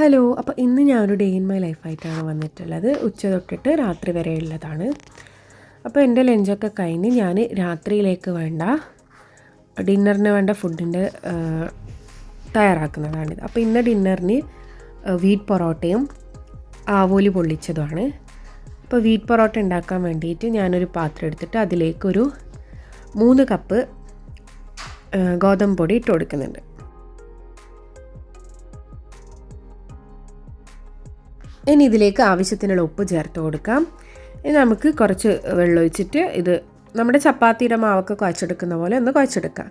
Hello അപ്പോൾ ഇന്ന് ഞാനൊരു ഡേ ഇൻ മൈ ലൈഫായിട്ടാണ് വന്നിട്ടുള്ളത്. ഉച്ച തൊട്ടിട്ട് രാത്രി വരെ ഉള്ളതാണ്. അപ്പോൾ എന്റെ ലഞ്ചൊക്കെ കഴിഞ്ഞ് ഞാൻ രാത്രിയിലേക്ക് വേണ്ട ഡിന്നറിന് വേണ്ട ഫുഡിന്റെ തയ്യാറാക്കുന്നതാണിത് അപ്പോൾ ഇന്ന് ഡിന്നറിന് വീറ്റ് പൊറോട്ടയും ആവോലി പൊള്ളിച്ചതുമാണ്. അപ്പോൾ വീറ്റ് പൊറോട്ട ഉണ്ടാക്കാൻ വേണ്ടിയിട്ട് ഞാനൊരു പാത്രം എടുത്തിട്ട് അതിലേക്കൊരു മൂന്ന് കപ്പ് ഗോതമ്പ് പൊടി ഇട്ട് കൊടുക്കുന്നുണ്ട്. ഇനി ഇതിലേക്ക് ആവശ്യത്തിനുള്ള ഉപ്പ് ചേർത്ത് കൊടുക്കാം. ഇനി നമുക്ക് കുറച്ച് വെള്ളമൊഴിച്ചിട്ട് ഇത് നമ്മുടെ ചപ്പാത്തിയുടെ മാവൊക്കെ കുഴച്ചെടുക്കുന്ന പോലെ ഒന്ന് കുഴച്ചെടുക്കാം.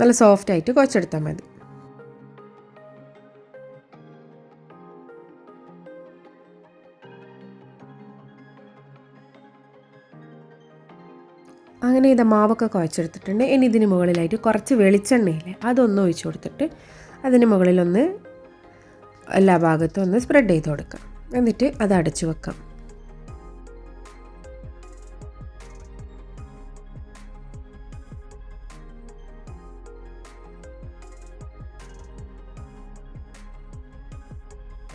നല്ല സോഫ്റ്റായിട്ട് കുഴച്ചെടുത്താൽ മതി. അങ്ങനെ ഇത് മാവൊക്കെ കുഴച്ചെടുത്തിട്ടുണ്ട്. ഇനി ഇതിന് മുകളിലായിട്ട് കുറച്ച് വെളിച്ചെണ്ണയില്ലേ അതൊന്ന് ഒഴിച്ചു കൊടുത്തിട്ട് അതിന് മുകളിലൊന്ന് എല്ലാ ഭാഗത്തും ഒന്ന് സ്പ്രെഡ് ചെയ്ത് കൊടുക്കാം. എന്നിട്ട് അത് അടച്ചു വെക്കാം.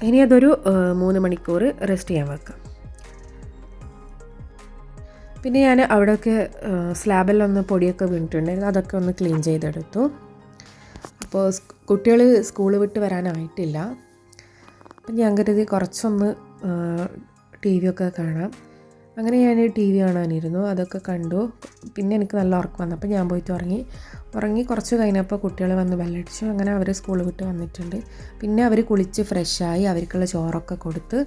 ഇനി അതൊരു മൂന്ന് മണിക്കൂർ റെസ്റ്റ് ചെയ്യാൻ വെക്കാം. പിന്നെ ഞാൻ അവിടെയൊക്കെ സ്ലാബിലൊന്ന് പൊടിയൊക്കെ വീണിട്ടുണ്ടായിരുന്നു. അതൊക്കെ ഒന്ന് ക്ലീൻ ചെയ്തെടുത്തു. അപ്പോൾ കുട്ടികൾ സ്കൂൾ വിട്ട് വരാനായിട്ടില്ല. അപ്പം ഞാൻ കരുതി കുറച്ചൊന്ന് ടി വി ഒക്കെ കാണാം. അങ്ങനെ ഞാൻ ടി വി കാണാനിരുന്നു. അതൊക്കെ കണ്ടു. പിന്നെ എനിക്ക് നല്ല ഉറക്കം വന്നു. അപ്പോൾ ഞാൻ പോയിട്ട് ഉറങ്ങി. ഉറങ്ങി കുറച്ച് കഴിഞ്ഞപ്പോൾ കുട്ടികൾ വന്ന് ബെല്ലടിച്ചു. അങ്ങനെ അവർ സ്കൂൾ വിട്ട് വന്നിട്ടുണ്ട്. പിന്നെ അവർ കുളിച്ച് ഫ്രഷായി അവർക്കുള്ള ചോറൊക്കെ കൊടുത്ത്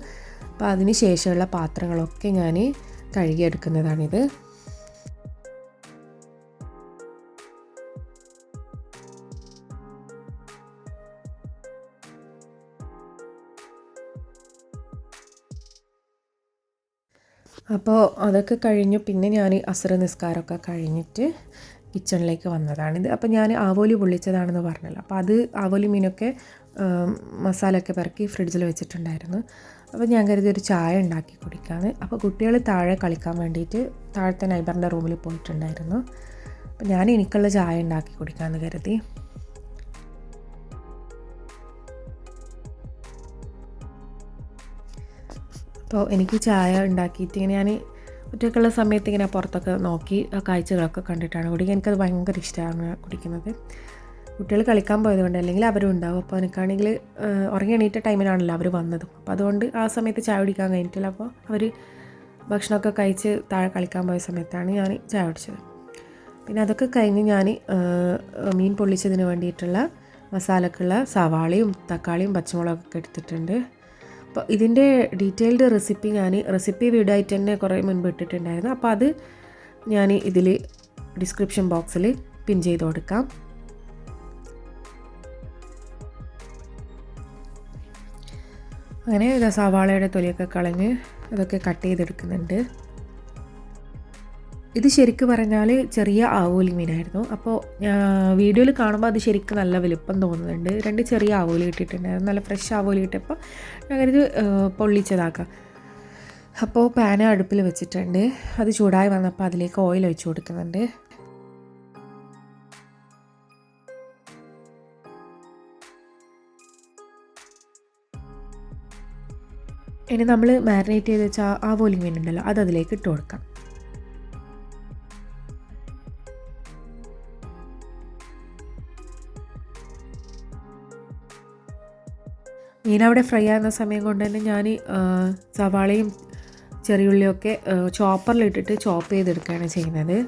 അപ്പോൾ അതിന് ശേഷമുള്ള പാത്രങ്ങളൊക്കെ ഞാൻ കഴുകിയെടുക്കുന്നതാണിത്. അപ്പോൾ അതൊക്കെ കഴിഞ്ഞു. പിന്നെ ഞാൻ അസുര നിസ്കാരമൊക്കെ കഴിഞ്ഞിട്ട് കിച്ചണിലേക്ക് വന്നതാണിത്. അപ്പോൾ ഞാൻ ആവോലി പൊള്ളിച്ചതാണെന്ന് പറഞ്ഞല്ലോ. അപ്പോൾ അത് ആവോലി മീനൊക്കെ മസാലയൊക്കെ പെറുക്കി ഫ്രിഡ്ജിൽ വെച്ചിട്ടുണ്ടായിരുന്നു. അപ്പോൾ ഞാൻ കരുതി ഒരു ചായ ഉണ്ടാക്കി കുടിക്കാമെന്ന് അപ്പോൾ കുട്ടികൾ താഴെ കളിക്കാൻ വേണ്ടിയിട്ട് താഴത്തെ നൈബറിന്റെ റൂമിൽ പോയിട്ടുണ്ടായിരുന്നു. അപ്പോൾ ഞാൻ എനിക്കുള്ള ചായ ഉണ്ടാക്കി കുടിക്കാമെന്ന് കരുതി. അപ്പോൾ എനിക്ക് ചായ ഉണ്ടാക്കിയിട്ട് ഇങ്ങനെ ഞാൻ ഒറ്റയ്ക്കുള്ള സമയത്ത് ഇങ്ങനെ പുറത്തൊക്കെ നോക്കി കാഴ്ചകളൊക്കെ കണ്ടിട്ടാണ് കുടിക്കുക എനിക്കത് ഭയങ്കര ഇഷ്ടമാണ് കുടിക്കുന്നത്. കുട്ടികൾ കളിക്കാൻ പോയതുകൊണ്ട് അല്ലെങ്കിൽ അവരും ഉണ്ടാവും. അപ്പോൾ എനിക്കാണെങ്കിൽ ഉറങ്ങി എണീറ്റ ടൈമിലാണല്ലോ അവർ വന്നത്. അപ്പോൾ അതുകൊണ്ട് ആ സമയത്ത് ചായ കുടിക്കാൻ കഴിഞ്ഞിട്ടില്ല. അപ്പോൾ അവർ ഭക്ഷണമൊക്കെ കഴിച്ച് താഴെ കളിക്കാൻ പോയ സമയത്താണ് ഞാൻ ചായ കുടിച്ചത്. പിന്നെ അതൊക്കെ കഴിഞ്ഞ് ഞാൻ മീൻ പൊള്ളിച്ചതിന് വേണ്ടിയിട്ടുള്ള മസാലക്കുള്ള സവാളയും തക്കാളിയും പച്ചമുളകൊക്കെ എടുത്തിട്ടുണ്ട്. അപ്പോൾ ഇതിന്റെ ഡീറ്റെയിൽഡ് റെസിപ്പി ഞാൻ റെസിപ്പി വീഡിയോ ആയിട്ട് തന്നെ കുറേ മുൻപ് ഇട്ടിട്ടുണ്ടായിരുന്നു. അപ്പോൾ അത് ഞാൻ ഇതിൽ ഡിസ്ക്രിപ്ഷൻ ബോക്സിൽ പിൻ ചെയ്ത് കൊടുക്കാം. അങ്ങനെ സവാളയുടെ തൊലിയൊക്കെ കളഞ്ഞ് അതൊക്കെ കട്ട് ചെയ്തെടുക്കുന്നുണ്ട്. ഇത് ശരിക്കും പറഞ്ഞാൽ ചെറിയ ആവോലി മീനായിരുന്നു. അപ്പോൾ വീഡിയോയിൽ കാണുമ്പോൾ അത് ശരിക്കും നല്ല വലുപ്പം തോന്നുന്നുണ്ട്. രണ്ട് ചെറിയ ആവോലി കിട്ടിയിട്ടുണ്ടായിരുന്നു നല്ല ഫ്രഷ് ആവോലി ഇട്ടപ്പോൾ ഇത് പൊള്ളിച്ചതാക്കാം. അപ്പോൾ പാൻ അടുപ്പിൽ വെച്ചിട്ടുണ്ട്. അത് ചൂടായി വന്നപ്പോൾ അതിലേക്ക് ഓയിൽ ഒഴിച്ചു കൊടുക്കുന്നുണ്ട്. ഇനി നമ്മൾ മാരിനേറ്റ് ചെയ്ത് വെച്ച ആവോലി മീൻ ഉണ്ടല്ലോ അത് അതിലേക്ക് ഇട്ട് കൊടുക്കാം. മീൻ അവിടെ ഫ്രൈ ആകുന്ന സമയം കൊണ്ട് തന്നെ ഞാൻ സവാളയും ചെറിയുള്ളിയൊക്കെ ചോപ്പറിലിട്ടിട്ട് ചോപ്പ് ചെയ്തെടുക്കുകയാണ് ചെയ്യുന്നത്.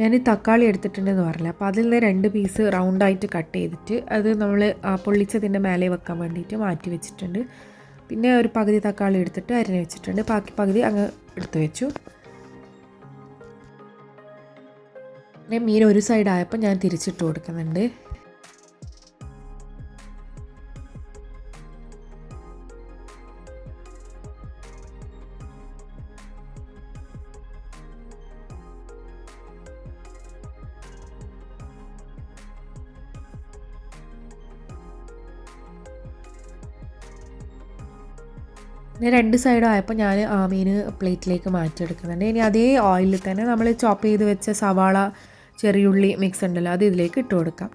ഞാൻ തക്കാളി എടുത്തിട്ടുണ്ടെന്ന് പറഞ്ഞില്ല അപ്പോൾ അതിൽ നിന്ന് രണ്ട് പീസ് റൗണ്ടായിട്ട് കട്ട് ചെയ്തിട്ട് അത് നമ്മൾ പൊള്ളിച്ചതിന്റെ മേലെ വെക്കാൻ വേണ്ടിയിട്ട് മാറ്റി വെച്ചിട്ടുണ്ട്. പിന്നെ ഒരു പകുതി തക്കാളി എടുത്തിട്ട് അരിഞ്ഞ് വെച്ചിട്ടുണ്ട്. ബാക്കി പകുതി അങ്ങ് എടുത്തു വെച്ചു. പിന്നെ മീൻ ഒരു സൈഡായപ്പോൾ ഞാൻ തിരിച്ചിട്ട് കൊടുക്കുന്നുണ്ട്. പിന്നെ രണ്ട് സൈഡും ആയപ്പോൾ ഞാൻ ആ മീൻ പ്ലേറ്റിലേക്ക് മാറ്റിയെടുക്കുന്നുണ്ട്. ഇനി അതേ ഓയിലിൽ തന്നെ നമ്മൾ ചോപ്പ് ചെയ്ത് വെച്ച സവാള ചെറിയുള്ളി മിക്സ് ഉണ്ടല്ലോ അത് ഇതിലേക്ക് ഇട്ട് കൊടുക്കാം.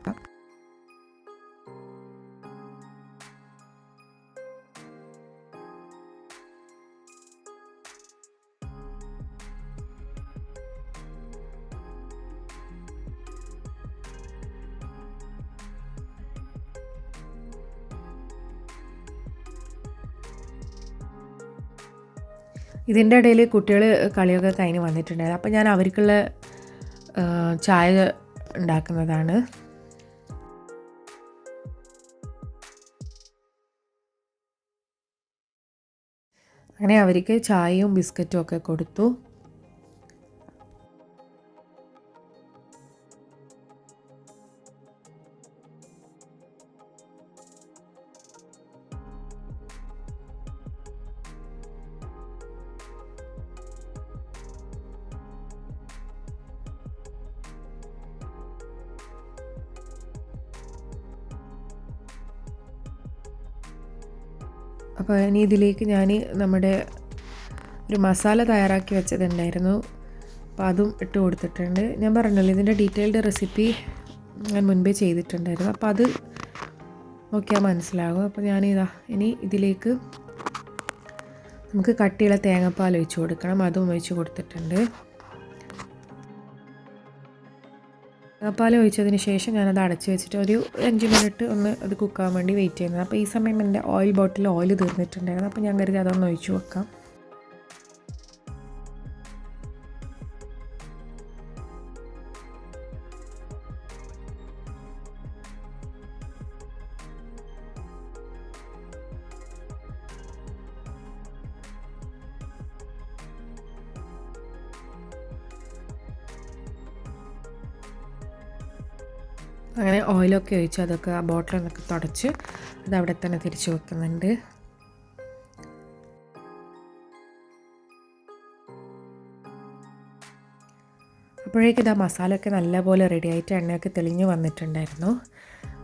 ഇതിന്റെ ഇടയിൽ കുട്ടികൾ കളിയൊക്കെ കഴിഞ്ഞ് വന്നിട്ടുണ്ടായിരുന്നു. അപ്പോൾ ഞാൻ അവർക്കുള്ള ചായ ഉണ്ടാക്കുന്നതാണ്. അങ്ങനെ അവർക്ക് ചായയും ബിസ്ക്കറ്റും ഒക്കെ കൊടുത്തു. അപ്പോൾ ഇനി ഇതിലേക്ക് ഞാൻ നമ്മുടെ ഒരു മസാല തയ്യാറാക്കി വെച്ചതുണ്ടായിരുന്നു. അപ്പോൾ അതും ഇട്ട് കൊടുത്തിട്ടുണ്ട്. ഞാൻ പറഞ്ഞല്ലോ ഇതിന്റെ ഡീറ്റെയിൽഡ് റെസിപ്പി ഞാൻ മുൻപേ ചെയ്തിട്ടുണ്ടായിരുന്നു. അപ്പോൾ അത് നോക്കിയാൽ മനസ്സിലാകും. അപ്പോൾ ഞാൻ ഇതാ ഇനി ഇതിലേക്ക് നമുക്ക് കട്ടിയുള്ള തേങ്ങാപ്പാൽ ഒഴിച്ച് കൊടുക്കണം. അതും ഒഴിച്ച് കൊടുത്തിട്ടുണ്ട്. തേങ്ങാപ്പാൽ ഒഴിച്ചതിന് ശേഷം ഞാനത് അടച്ച് വെച്ചിട്ട് ഒരു അഞ്ച് മിനിറ്റ് ഒന്ന് അത് കുക്കാൻ വേണ്ടി വെയിറ്റ് ചെയ്യുന്നത്. അപ്പോൾ ഈ സമയം എന്റെ ഓയിൽ ബോട്ടിൽ ഓയിൽ തീർന്നിട്ടുണ്ടായിരുന്നു. അപ്പോൾ ഞാൻ കരുതി അതൊന്ന് ഒഴിച്ചു വെക്കാം. അങ്ങനെ ഓയിലൊക്കെ ഒഴിച്ച് അതൊക്കെ ആ ബോട്ടിൽ നിന്നൊക്കെ തുടച്ച് അത് അവിടെ തന്നെ തിരിച്ച് വെക്കുന്നുണ്ട്. അപ്പോഴേക്കും ഇതാ മസാലയൊക്കെ നല്ലപോലെ റെഡിയായിട്ട് എണ്ണയൊക്കെ തെളിഞ്ഞു വന്നിട്ടുണ്ടായിരുന്നു.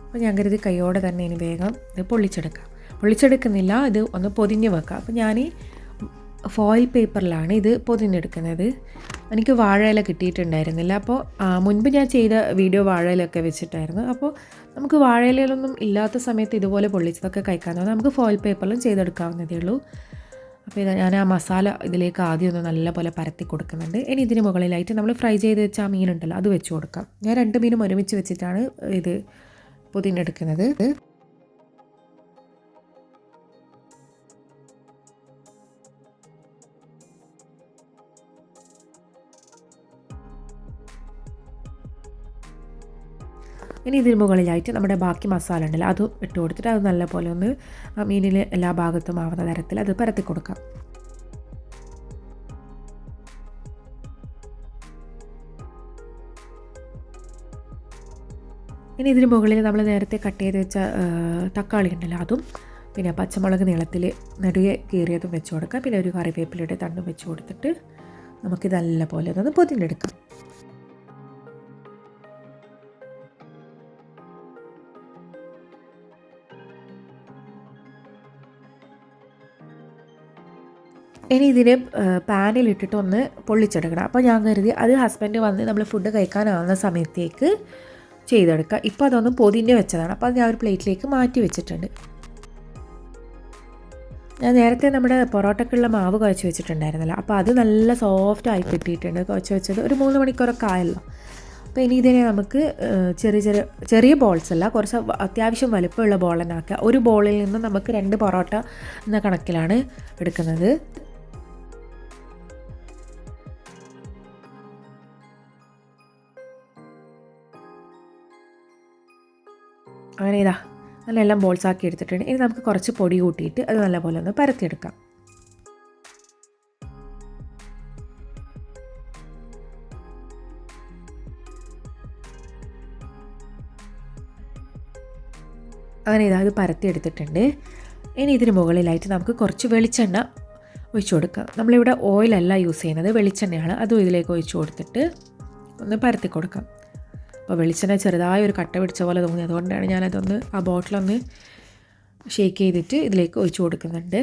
അപ്പോൾ ഞാൻ കരുതി കൈയോടെ തന്നെ ഇനി വേഗം ഇത് പൊള്ളിച്ചെടുക്കാം. പൊള്ളിച്ചെടുക്കുന്നില്ല ഇത് ഒന്ന് പൊതിഞ്ഞ് വെക്കാം. അപ്പോൾ ഞാൻ ഫോയിൽ പേപ്പറിലാണ് ഇത് പൊതിഞ്ഞെടുക്കുന്നത്. എനിക്ക് വാഴയില കിട്ടിയിട്ടുണ്ടായിരുന്നില്ല. അപ്പോൾ മുൻപ് ഞാൻ ചെയ്ത വീഡിയോ വാഴയിലൊക്കെ വെച്ചിട്ടായിരുന്നു. അപ്പോൾ നമുക്ക് വാഴയിലൊന്നും ഇല്ലാത്ത സമയത്ത് ഇതുപോലെ പൊള്ളിച്ചതൊക്കെ കഴിക്കാവുന്നതാണ് നമുക്ക് ഫോയിൽ പേപ്പറിലും ചെയ്തെടുക്കാവുന്നതേ ഉള്ളൂ. അപ്പോൾ ഞാൻ ആ മസാല ഇതിലേക്ക് ആദ്യം ഒന്ന് നല്ലപോലെ പരത്തി കൊടുക്കുന്നുണ്ട്. ഇനി ഇതിന് മുകളിലായിട്ട് നമ്മൾ ഫ്രൈ ചെയ്ത് വെച്ച ആ മീനുണ്ടല്ലോ അത് വെച്ച് കൊടുക്കാം. ഞാൻ രണ്ട് മീനും ഒരുമിച്ച് വെച്ചിട്ടാണ് ഇത് പൊതിഞ്ഞെടുക്കുന്നത് ഇനി ഇതിന് മുകളിലായിട്ട് നമ്മുടെ ബാക്കി മസാല ഉണ്ടല്ലോ അത് ഇട്ട് കൊടുത്തിട്ട് അത് നല്ലപോലെ ഒന്ന് മീനിൽ എല്ലാ ഭാഗത്തും ആവുന്ന തരത്തിൽ അത് പരത്തി കൊടുക്കാം. ഇനി ഇതിന് മുകളിൽ നമ്മൾ നേരത്തെ കട്ട് ചെയ്ത് വെച്ച തക്കാളി ഉണ്ടല്ലോ അതും പിന്നെ പച്ചമുളക് നീളത്തിൽ നടുവെ കീറിയതും വെച്ച് കൊടുക്കാം. പിന്നെ ഒരു കറിവേപ്പിലയുടെ തണ്ടും വെച്ച് കൊടുത്തിട്ട് നമുക്കിത് നല്ലപോലെ ഒന്ന് പൊതിഞ്ഞെടുക്കാം. ഇനി ഇതിന് പാനിലിട്ടിട്ട് ഒന്ന് പൊള്ളിച്ചെടുക്കണം. അപ്പോൾ ഞാൻ കരുതി അത് ഹസ്ബൻഡ് വന്ന് നമ്മൾ ഫുഡ് കഴിക്കാനാവുന്ന സമയത്തേക്ക് ചെയ്തെടുക്കുക. ഇപ്പോൾ അതൊന്നും പൊതിഞ്ഞ് വെച്ചതാണ്. അപ്പോൾ അത് ഞാൻ ഒരു പ്ലേറ്റിലേക്ക് മാറ്റി വെച്ചിട്ടുണ്ട്. ഞാൻ നേരത്തെ നമ്മുടെ പൊറോട്ടക്കുള്ള മാവ് കുഴച്ച് വെച്ചിട്ടുണ്ടായിരുന്നല്ലോ. അപ്പോൾ അത് നല്ല സോഫ്റ്റായി കിട്ടിയിട്ടുണ്ട്. കുഴച്ച് വെച്ചത് ഒരു മൂന്ന് മണിക്കൂറൊക്കെ ആയല്ലോ. അപ്പോൾ ഇനി ഇതിനെ നമുക്ക് ചെറിയ ചെറിയ ചെറിയ ബോൾസ് അല്ല കുറച്ച് അത്യാവശ്യം വലുപ്പമുള്ള ബോൾ ഒരു ബോളിൽ നിന്ന് നമുക്ക് രണ്ട് പൊറോട്ട എന്ന കണക്കിലാണ് എടുക്കുന്നത്. അങ്ങനെ ഇതാ നല്ല എല്ലാം ബോൾസാക്കി എടുത്തിട്ടുണ്ട്. ഇനി നമുക്ക് കുറച്ച് പൊടി കൂട്ടിയിട്ട് അത് നല്ലപോലെ ഒന്ന് പരത്തിയെടുക്കാം. അങ്ങനെ ഇതാ ഇത് പരത്തിയെടുത്തിട്ടുണ്ട്. ഇനി ഇതിന് മുകളിലായിട്ട് നമുക്ക് കുറച്ച് വെളിച്ചെണ്ണ ഒഴിച്ചു കൊടുക്കാം. നമ്മളിവിടെ ഓയിലല്ല യൂസ് ചെയ്യുന്നത് വെളിച്ചെണ്ണയാണ്. അതും ഇതിലേക്ക് ഒഴിച്ചു കൊടുത്തിട്ട് ഒന്ന് പരത്തി കൊടുക്കാം. അപ്പോൾ വെളിച്ചെണ്ണ ചെറുതായ ഒരു കട്ട പിടിച്ച പോലെ തോന്നി. അതുകൊണ്ടാണ് ഞാനതൊന്ന് ആ ബോട്ടിലൊന്ന് ഷേക്ക് ചെയ്തിട്ട് ഇതിലേക്ക് ഒഴിച്ചു കൊടുക്കുന്നുണ്ട്.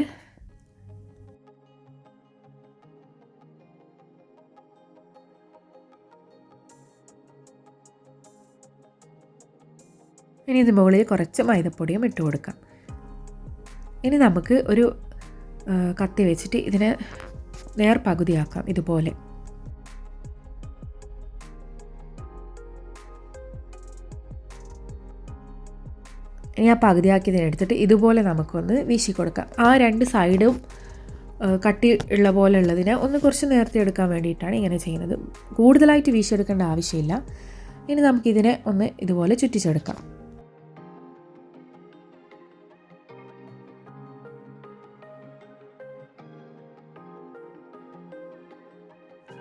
ഇനി ഇത് മുകളിൽ കുറച്ച് മൈദപ്പൊടിയും ഇട്ട് കൊടുക്കാം. ഇനി നമുക്ക് ഒരു കത്തി വെച്ചിട്ട് ഇതിനെ നേർ പകുതിയാക്കാം ഇതുപോലെ. ഇനി ആ പകുതിയാക്കിയതിനെ എടുത്തിട്ട് ഇതുപോലെ നമുക്കൊന്ന് വീശി കൊടുക്കാം ആ രണ്ട് സൈഡും കട്ടി ഉള്ള പോലെ ഉള്ളതിനെ ഒന്ന് കുറച്ച് നേരത്തെ എടുക്കാൻ വേണ്ടിയിട്ടാണ് ഇങ്ങനെ ചെയ്യുന്നത്. കൂടുതലായിട്ട് വീശിയെടുക്കേണ്ട ആവശ്യമില്ല. ഇനി നമുക്കിതിനെ ഒന്ന് ഇതുപോലെ ചുറ്റിച്ചെടുക്കാം.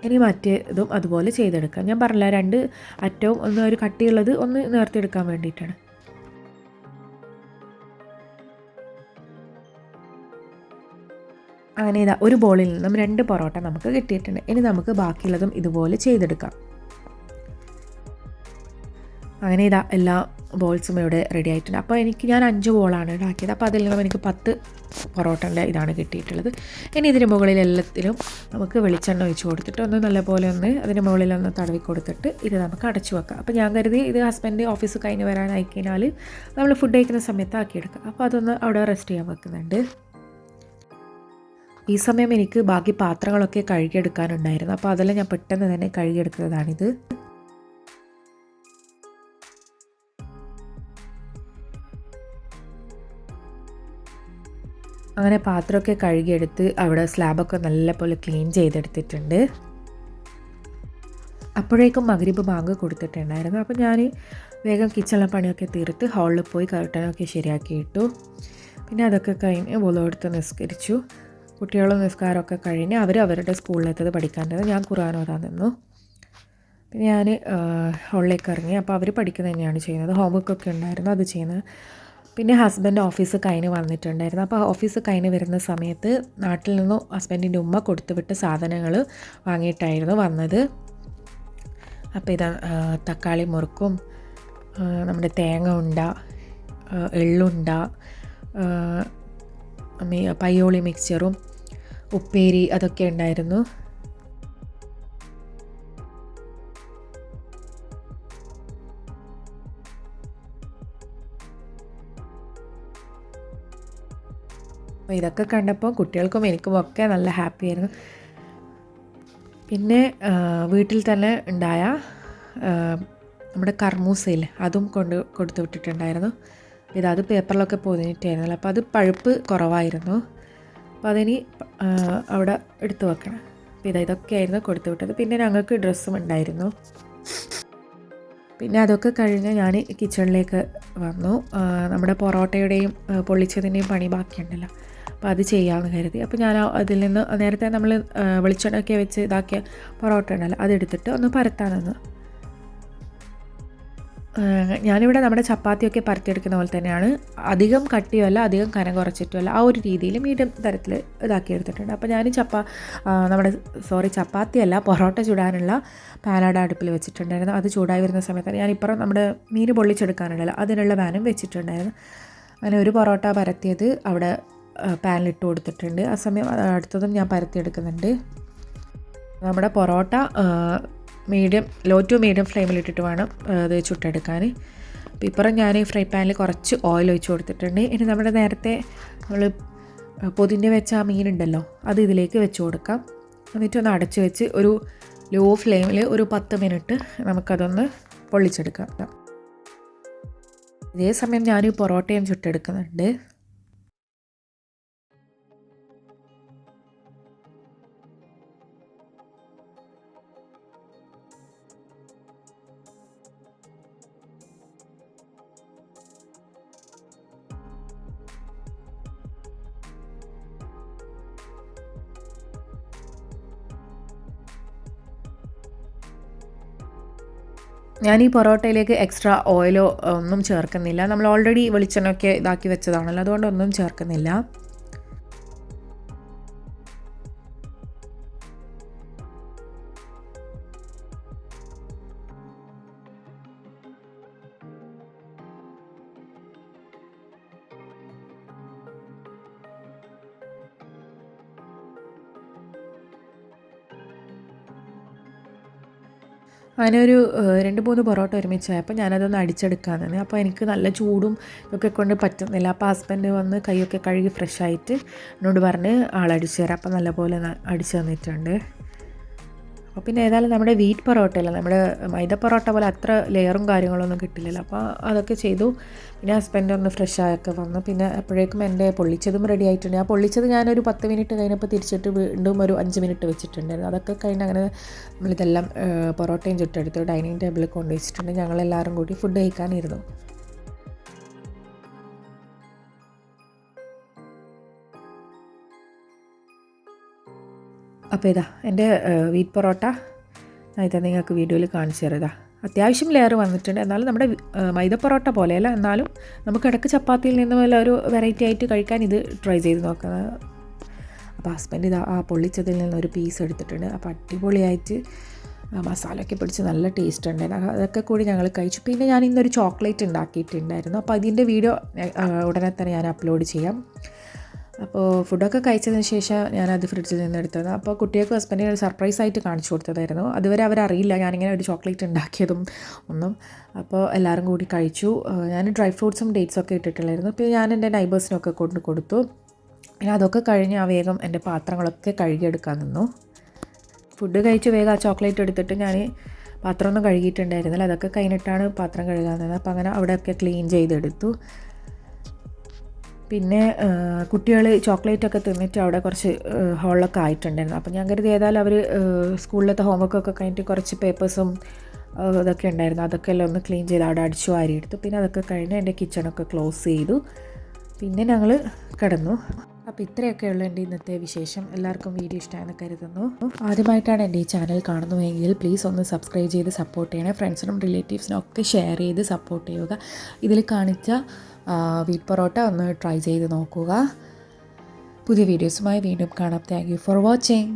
ഇനി മറ്റേതും അതുപോലെ ചെയ്തെടുക്കാം. ഞാൻ പറഞ്ഞില്ല രണ്ട് അറ്റവും ഒന്ന് ഒരു കട്ടിയുള്ളത് ഒന്ന് നേർത്തെടുക്കാൻ വേണ്ടിയിട്ടാണ്. അങ്ങനെ ഇതാ ഒരു ബോളിൽ നിന്നും രണ്ട് പൊറോട്ട നമുക്ക് കിട്ടിയിട്ടുണ്ട്. ഇനി നമുക്ക് ബാക്കിയുള്ളതും ഇതുപോലെ ചെയ്തെടുക്കാം. അങ്ങനെ ഇതാ എല്ലാ ബോൾസും ഇവിടെ റെഡി ആയിട്ടുണ്ട്. അപ്പോൾ എനിക്ക് ഞാൻ അഞ്ച് ബോളാണ് ഉണ്ടാക്കിയത് അപ്പോൾ അതിൽ നിന്നും എനിക്ക് പത്ത് പൊറോട്ടന്റെ ഇതാണ് കിട്ടിയിട്ടുള്ളത്. ഇനി ഇതിന് മുകളിൽ എല്ലാത്തിലും നമുക്ക് വെളിച്ചെണ്ണ ഒഴിച്ച് കൊടുത്തിട്ട് ഒന്ന് നല്ലപോലെ ഒന്ന് അതിന് മുകളിൽ ഒന്ന് തടവി കൊടുത്തിട്ട് ഇത് നമുക്ക് അടച്ചു വെക്കാം. അപ്പോൾ ഞാൻ കരുതി ഇത് ഹസ്ബൻഡ് ഓഫീസ് കഴിഞ്ഞ് വരാനായി കഴിഞ്ഞാൽ നമ്മൾ ഫുഡ് കഴിക്കുന്ന സമയത്ത് ആക്കിയെടുക്കാം. അപ്പോൾ അതൊന്ന് അവിടെ റെസ്റ്റ് ചെയ്യാൻ വെക്കുന്നുണ്ട്. ഈ സമയം എനിക്ക് ബാക്കി പാത്രങ്ങളൊക്കെ കഴുകിയെടുക്കാനുണ്ടായിരുന്നു. അപ്പോൾ അതെല്ലാം ഞാൻ പെട്ടെന്ന് തന്നെ കഴുകിയെടുത്തതാണിത്. അങ്ങനെ പാത്രമൊക്കെ കഴുകിയെടുത്ത് അവിടെ സ്ലാബൊക്കെ നല്ലപോലെ ക്ലീൻ ചെയ്തെടുത്തിട്ടുണ്ട്. അപ്പോഴേക്കും മകരീബ് ബാങ്ക് കൊടുത്തിട്ടുണ്ടായിരുന്നു. അപ്പോൾ ഞാൻ വേഗം കിച്ചണിലെ പണിയൊക്കെ തീർത്ത് ഹാളിൽ പോയി കർട്ടനൊക്കെ ശരിയാക്കി ഇട്ടു. പിന്നെ അതൊക്കെ കഴിഞ്ഞ് എടുത്ത് നിസ്കരിച്ചു. കുട്ടികളും നിസ്കാരമൊക്കെ കഴിഞ്ഞ് അവർ അവരുടെ സ്കൂളിലെത്തത് തന്നെ ഞാൻ ഖുർആൻ ഓതാൻ നിന്നു. പിന്നെ ഞാൻ ഹോളിലേക്ക് ഇറങ്ങി. അപ്പോൾ അവർ പഠിക്കുന്നത് തന്നെയാണ് ചെയ്യുന്നത്. ഹോംവർക്കൊക്കെ ഉണ്ടായിരുന്നു അത് ചെയ്യുന്നത് പിന്നെ ഹസ്ബൻഡ് ഓഫീസ് കഴിഞ്ഞ് വന്നിട്ടുണ്ടായിരുന്നു. അപ്പോൾ ഓഫീസ് കഴിഞ്ഞ് വരുന്ന സമയത്ത് നാട്ടിൽ നിന്നും ഹസ്ബൻഡിന്റെ ഉമ്മ കൊടുത്തുവിട്ട സാധനങ്ങൾ വാങ്ങിയിട്ടായിരുന്നു വന്നത്. അപ്പോൾ ഇതാ തക്കാളി മുറുക്കും നമ്മുടെ തേങ്ങ ഉണ്ട എള്ളുണ്ട പയ്യോളി മിക്സ്ചറും ഉപ്പേരി അതൊക്കെ ഉണ്ടായിരുന്നു. ഇതൊക്കെ കണ്ടപ്പോൾ കുട്ടികൾക്കും എനിക്കും ഒക്കെ നല്ല ഹാപ്പി ആയിരുന്നു. പിന്നെ വീട്ടിൽ തന്നെ ഉണ്ടായ നമ്മുടെ കർമൂസയിൽ അതും കൊണ്ട് കൊടുത്തു വിട്ടിട്ടുണ്ടായിരുന്നു. ഇത് അത് പേപ്പറിലൊക്കെ പൊതിഞ്ഞിട്ടായിരുന്നല്ലോ അപ്പോൾ അത് പഴുപ്പ് കുറവായിരുന്നു. അപ്പോൾ അതിനി അവിടെ എടുത്തു വെക്കണം. അപ്പോൾ ഇതാ ഇതൊക്കെയായിരുന്നു കൊടുത്തു വിട്ടത്. പിന്നെ ഞങ്ങൾക്ക് ഡ്രസ്സും ഉണ്ടായിരുന്നു. പിന്നെ അതൊക്കെ കഴിഞ്ഞ് ഞാൻ കിച്ചണിലേക്ക് വന്നു. നമ്മുടെ പൊറോട്ടയുടെയും പൊള്ളിച്ചതിന്റെയും പണി ബാക്കിയുണ്ടല്ലോ. അപ്പോൾ അത് ചെയ്യാമെന്ന് കരുതി. അപ്പോൾ ഞാൻ അതിൽ നിന്ന് നേരത്തെ നമ്മൾ വെളിച്ചെണ്ണയൊക്കെ വെച്ച് ഇതാക്കിയ പൊറോട്ട ഉണ്ടല്ലോ അതെടുത്തിട്ട് ഒന്ന് പരത്താൻ നിന്ന്. ഞാനിവിടെ നമ്മുടെ ചപ്പാത്തിയൊക്കെ പരത്തിയെടുക്കുന്ന പോലെ തന്നെയാണ്. അധികം കട്ടിയല്ല അധികം കനം കുറച്ചിട്ടുമല്ല. ആ ഒരു രീതിയിൽ മീഡിയം തരത്തിൽ ഇതാക്കി എടുത്തിട്ടുണ്ട് അപ്പോൾ ഞാൻ ചപ്പാ നമ്മുടെ സോറി ചപ്പാത്തിയല്ല പൊറോട്ട ചൂടാനുള്ള പാനാടെ അടുപ്പിൽ വെച്ചിട്ടുണ്ടായിരുന്നു. അത് ചൂടായി വരുന്ന സമയത്ത് ഞാൻ ഇപ്പുറം നമ്മുടെ മീൻ പൊള്ളിച്ചെടുക്കാനുണ്ടല്ലോ അതിനുള്ള പാനും വെച്ചിട്ടുണ്ടായിരുന്നു. അങ്ങനെ ഒരു പൊറോട്ട പരത്തിയത് അവിടെ പാനിലിട്ട് കൊടുത്തിട്ടുണ്ട്. ആ സമയം അടുത്തതും ഞാൻ പരത്തിയെടുക്കുന്നുണ്ട്. നമ്മുടെ parotta medium low to medium ഫ്ലെയിമിലിട്ടിട്ട് വേണം ഇത് ചുട്ടെടുക്കാൻ ഇപ്പുറം ഞാൻ ഫ്രൈ പാനിൽ കുറച്ച് ഓയിൽ ഒഴിച്ച് കൊടുത്തിട്ടുണ്ട്. ഇനി നമ്മുടെ നേരത്തെ നമ്മൾ പൊതിഞ്ഞ് വെച്ച ആ മീനുണ്ടല്ലോ അത് ഇതിലേക്ക് വെച്ച് കൊടുക്കാം. എന്നിട്ട് ഒന്ന് അടച്ച് വെച്ച് ഒരു ലോ ഫ്ലെയിമിൽ ഒരു പത്ത് മിനിറ്റ് നമുക്കതൊന്ന് പൊള്ളിച്ചെടുക്കാം. ഇതേ സമയം ഞാൻ പൊറോട്ടയും ചുട്ടെടുക്കുന്നുണ്ട്. ഞാൻ ഈ പൊറോട്ടയിലേക്ക് എക്സ്ട്രാ ഓയിലോ ഒന്നും ചേർക്കുന്നില്ല. നമ്മൾ ഓൾറെഡി വെളിച്ചെണ്ണയൊക്കെ ഇതാക്കി വെച്ചതാണല്ലോ. അതുകൊണ്ട് ഒന്നും ചേർക്കുന്നില്ല. അങ്ങനെ ഒരു ഏഹ്, രണ്ട് മൂന്ന് പൊറോട്ട ഒരുമിച്ചായപ്പോൾ ഞാനതൊന്ന് അടിച്ചെടുക്കാൻ തന്നെ അപ്പോൾ എനിക്ക് നല്ല ചൂടും ഒക്കെ കൊണ്ട് പറ്റുന്നില്ല. അപ്പോൾ ഹസ്ബൻഡ് വന്ന് കൈയൊക്കെ കഴുകി ഫ്രഷ് ആയിട്ട് എന്നോട് പറഞ്ഞ് ആളടിച്ചു തരാം. അപ്പോൾ നല്ലപോലെ അടിച്ചു തന്നിട്ടുണ്ട്. അപ്പോൾ പിന്നെ ഏതായാലും നമ്മുടെ വീറ്റ് പൊറോട്ടയല്ല? നമ്മുടെ മൈദ പൊറോട്ട പോലെ അത്ര ലെയറും കാര്യങ്ങളൊന്നും കിട്ടില്ലല്ലോ. അപ്പോൾ അതൊക്കെ ചെയ്തു. പിന്നെ ഹസ്ബൻഡ് ഒന്ന് ഫ്രഷ് ആയൊക്കെ വന്നു. പിന്നെ അപ്പോഴേക്കും എന്റെ പൊള്ളിച്ചതും റെഡി ആയിട്ടുണ്ട്. ആ പൊള്ളിച്ചത് ഞാനൊരു പത്ത് മിനിറ്റ് കഴിഞ്ഞപ്പോൾ തിരിച്ചിട്ട് വീണ്ടും ഒരു അഞ്ച് മിനിറ്റ് വെച്ചിട്ടുണ്ടായിരുന്നു. അതൊക്കെ കഴിഞ്ഞ് അങ്ങനെ നമ്മളിതെല്ലാം പൊറോട്ടയും ചുട്ടെടുത്ത്. ഡൈനിങ് ടേബിളിൽ കൊണ്ടുവച്ചിട്ടുണ്ട് ഞങ്ങളെല്ലാവരും കൂടി ഫുഡ് കഴിക്കാനിരുന്നു. അപ്പോൾ ഇതാ എന്റെ വീറ്റ് പൊറോട്ട. ഞാൻ ഇതാ നിങ്ങൾക്ക് വീഡിയോയിൽ കാണിച്ചു തരാം. അത്യാവശ്യം ലെയർ വന്നിട്ടുണ്ട്. എന്നാലും നമ്മുടെ മൈദ പൊറോട്ട പോലെയല്ല എന്നാലും നമുക്ക് ഇടയ്ക്ക് ചപ്പാത്തിയിൽ നിന്ന് വല്ല ഒരു വെറൈറ്റി ആയിട്ട് കഴിക്കാൻ ഇത് ട്രൈ ചെയ്ത് നോക്കുന്നത് അപ്പോൾ ഹസ്ബൻഡ് ഇത് ആ പൊള്ളിച്ചതിൽ നിന്ന് ഒരു പീസ് എടുത്തിട്ടുണ്ട്. അപ്പോൾ അടിപൊളിയായിട്ട് മസാലയൊക്കെ പിടിച്ച് നല്ല ടേസ്റ്റ് ഉണ്ടായിരുന്നു അതൊക്കെ കൂടി ഞങ്ങൾ കഴിച്ചു. പിന്നെ ഞാൻ ഇന്നൊരു ചോക്ലേറ്റ് ഉണ്ടാക്കിയിട്ടുണ്ടായിരുന്നു. അപ്പോൾ അതിന്റെ വീഡിയോ ഉടനെ തന്നെ ഞാൻ അപ്ലോഡ് ചെയ്യാം. അപ്പോൾ ഫുഡൊക്കെ കഴിച്ചതിന് ശേഷം ഞാനത് ഫ്രിഡ്ജിൽ നിന്ന് എടുത്തത്. അപ്പോൾ കുട്ടികൾക്ക് ഹസ്ബൻഡിന് ഒരു സർപ്രൈസ് ആയിട്ട് കാണിച്ചു കൊടുത്തതായിരുന്നു. അതുവരെ അവരറിയില്ല ഞാനിങ്ങനെ ഒരു ചോക്ലേറ്റ് ഉണ്ടാക്കിയതും ഒന്നും. അപ്പോൾ എല്ലാവരും കൂടി കഴിച്ചു. ഞാൻ ഡ്രൈ ഫ്രൂട്ട്സും ഡേറ്റ്സും ഒക്കെ ഇട്ടിട്ടുള്ളായിരുന്നു. പിന്നെ ഞാൻ എന്റെ നൈബേഴ്സിനൊക്കെ കൊണ്ട് കൊടുത്തു. പിന്നെ അതൊക്കെ കഴിഞ്ഞ് ആ വേഗം എന്റെ പാത്രങ്ങളൊക്കെ കഴുകിയെടുക്കാൻ നിന്നു. ഫുഡ് കഴിച്ച് വേഗം ആ ചോക്ലേറ്റ് എടുത്തിട്ട് ഞാൻ പാത്രമൊന്നും കഴുകിയിട്ടുണ്ടായിരുന്നില്ല. അതൊക്കെ കഴിഞ്ഞിട്ടാണ് പാത്രം കഴുകാൻ നിന്നത്. അപ്പോൾ അങ്ങനെ അവിടെയൊക്കെ ക്ലീൻ ചെയ്തെടുത്തു. പിന്നെ കുട്ടികൾ ചോക്ലേറ്റ് ഒക്കെ തിന്നിട്ട് അവിടെ കുറച്ച് ഹോളൊക്കെ ആയിട്ടുണ്ടായിരുന്നു. അപ്പോൾ ഞാൻ കരുതി ഏതായാലും അവർ സ്കൂളിലത്തെ ഹോംവർക്കൊക്കെ കഴിഞ്ഞിട്ട് കുറച്ച് പേപ്പേഴ്സും ഇതൊക്കെ ഉണ്ടായിരുന്നു. അതൊക്കെ എല്ലാം ഒന്ന് ക്ലീൻ ചെയ്ത് അവിടെ അടിച്ചു വാരിയെടുത്തു പിന്നെ അതൊക്കെ കഴിഞ്ഞ് എന്റെ കിച്ചണൊക്കെ ക്ലോസ് ചെയ്തു. പിന്നെ ഞങ്ങൾ കിടന്നു. അപ്പോൾ ഇത്രയൊക്കെയുള്ള എന്റെ ഇന്നത്തെ വിശേഷം. എല്ലാവർക്കും വീഡിയോ ഇഷ്ടമാണെന്ന് കരുതുന്നു. ആദ്യമായിട്ടാണ് എന്റെ ഈ ചാനൽ കാണുന്നുവെങ്കിൽ പ്ലീസ് ഒന്ന് സബ്സ്ക്രൈബ് ചെയ്ത് സപ്പോർട്ട് ചെയ്യണേ. ഫ്രണ്ട്സിനും റിലേറ്റീവ്സിനും ഒക്കെ ഷെയർ ചെയ്ത് സപ്പോർട്ട് ചെയ്യുക. ഇതിൽ കാണിച്ച വീറ്റ് പൊറോട്ട ഒന്ന് ട്രൈ ചെയ്ത് നോക്കുക. പുതിയ വീഡിയോസുമായി വീണ്ടും കാണാം. Thank you for watching